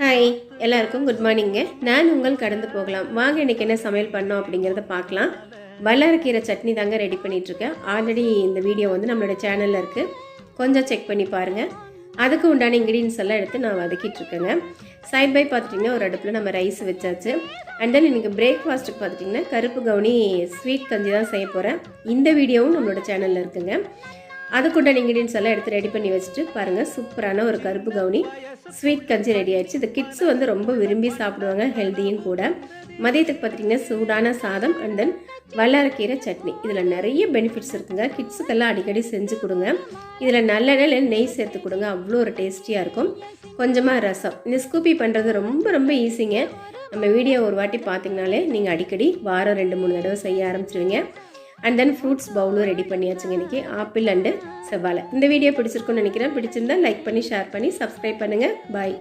Hi எல்லாருக்கும் good மார்னிங்க நான் உங்கள் கடந்து போகலாம். வாங்க இன்னைக்கு என்ன சமையல் பண்ணோம் அப்படிங்கிறத பார்க்கலாம். வல்லாரக்கீரை சட்னி தாங்க ரெடி பண்ணிகிட்ருக்கேன் ஆல்ரெடி இந்த வீடியோ வந்து நம்மளோட சேனலில் இருக்குது கொஞ்சம் செக் பண்ணி பாருங்கள் அதுக்கு உண்டான இன்க்ரீடியன்ஸ் எல்லாம் எடுத்து நான் வதக்கிட்டுருக்கேங்க. சைட் பை பார்த்துட்டிங்கன்னா ஒரு அடுப்பில் நம்ம ரைஸ் வச்சாச்சு. அண்ட் தென் எனக்கு பிரேக்ஃபாஸ்ட்டுக்கு பார்த்துட்டிங்கன்னா கருப்பு கவுனி ஸ்வீட் கஞ்சி தான் செய்ய போகிறேன் இந்த வீடியோவும் நம்மளோட சேனலில் இருக்குங்க. அதுக்குண்டான இன்க்ரீடியன்ஸ் எல்லாம் எடுத்து ரெடி பண்ணி வச்சுட்டு பாருங்கள் சூப்பரான ஒரு கருப்பு கவுனி. ஸ்வீட் கஞ்சி ரெடி ஆயிடுச்சு. இந்த கிட்ஸ் வந்து ரொம்ப விரும்பி சாப்பிடுவாங்க ஹெல்த்தியும் கூட. மதியத்துக்கு பார்த்திங்கன்னா சூடான சாதம் அண்ட் தென் வல்லாரக்கீரை சட்னி. இதில் நிறைய பெனிஃபிட்ஸ் இருக்குங்க. கிட்ஸுக்கெல்லாம் அடிக்கடி செஞ்சு கொடுங்க. இதில் நல்லெண்ணெயில் நெய் சேர்த்து கொடுங்க. அவ்வளோ ஒரு டேஸ்டியாக இருக்கும். கொஞ்சமாக ரசம். இந்த ஸ்கூப்பி பண்ணுறது ரொம்ப ரொம்ப ஈஸிங்க நம்ம வீடியோ ஒரு வாட்டி பார்த்தீங்கனாலே நீங்கள் அடிக்கடி வாரம் ரெண்டு மூணு தடவை செய்ய ஆரம்பிச்சிருவீங்க. அண்ட் தென் ஃப்ரூட்ஸ் பவுலும் ரெடி பண்ணியாச்சுங்க இன்றைக்கி ஆப்பிள் அண்டு செவ்வாழை. இந்த வீடியோ பிடிச்சிருக்குன்னு நினைக்கிறேன். பிடிச்சிருந்தா லைக் பண்ணி ஷேர் பண்ணி சப்ஸ்கிரைப் பண்ணுங்கள் பாய்